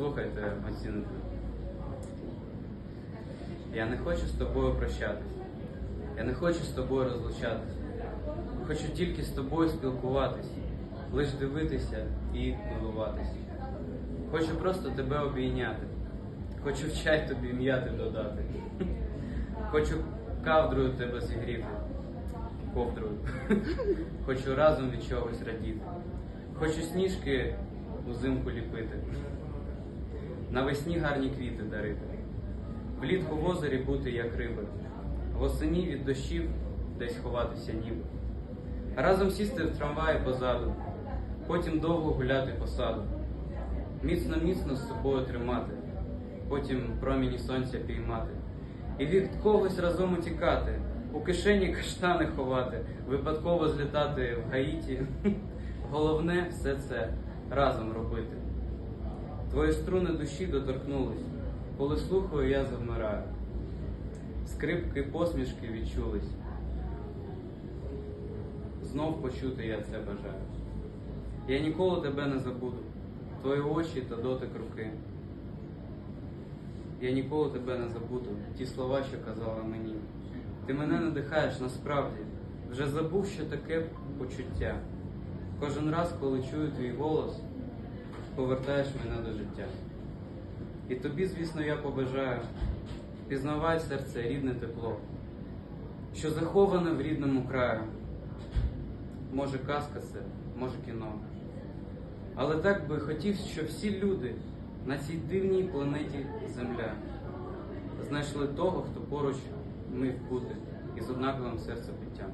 Послухайте, оціните. Я не хочу з тобою прощатись. Я не хочу з тобою розлучатись. Хочу тільки з тобою спілкуватись, лиш дивитися і милуватись. Хочу просто тебе обійняти. Хочу в чай тобі м'яти додати. Хочу кавдрою тебе зігріти, ковдрою. Хочу разом від чогось радіти. Хочу сніжки узимку ліпити. Навесні гарні квіти дарити. Влітку в озері бути, як риби, восені від дощів десь ховатися ніби. Разом сісти в трамваї позаду, потім довго гуляти по саду. Міцно міцно з собою тримати, потім проміні сонця піймати. І від когось разом утікати, у кишені каштани ховати, випадково злітати в Гаїті. Головне все це разом робити. Твої струни душі доторкнулись, коли слухаю, я завмираю. Скрипки посмішки відчулись. Знов почути я це бажаю. Я ніколи тебе не забуду, твої очі та дотик руки. Я ніколи тебе не забуду, ті слова, що казала мені. Ти мене надихаєш насправді, вже забув, що таке почуття. Кожен раз, коли чую твій голос, повертаєш мене до життя. І тобі, звісно, я побажаю, пізнавай серце рідне тепло, що заховане в рідному краю. Може, казка це, може кіно. Але так би хотів, щоб всі люди на цій дивній планеті Земля знайшли того, хто поруч міг бути із однаковим серцебиттям.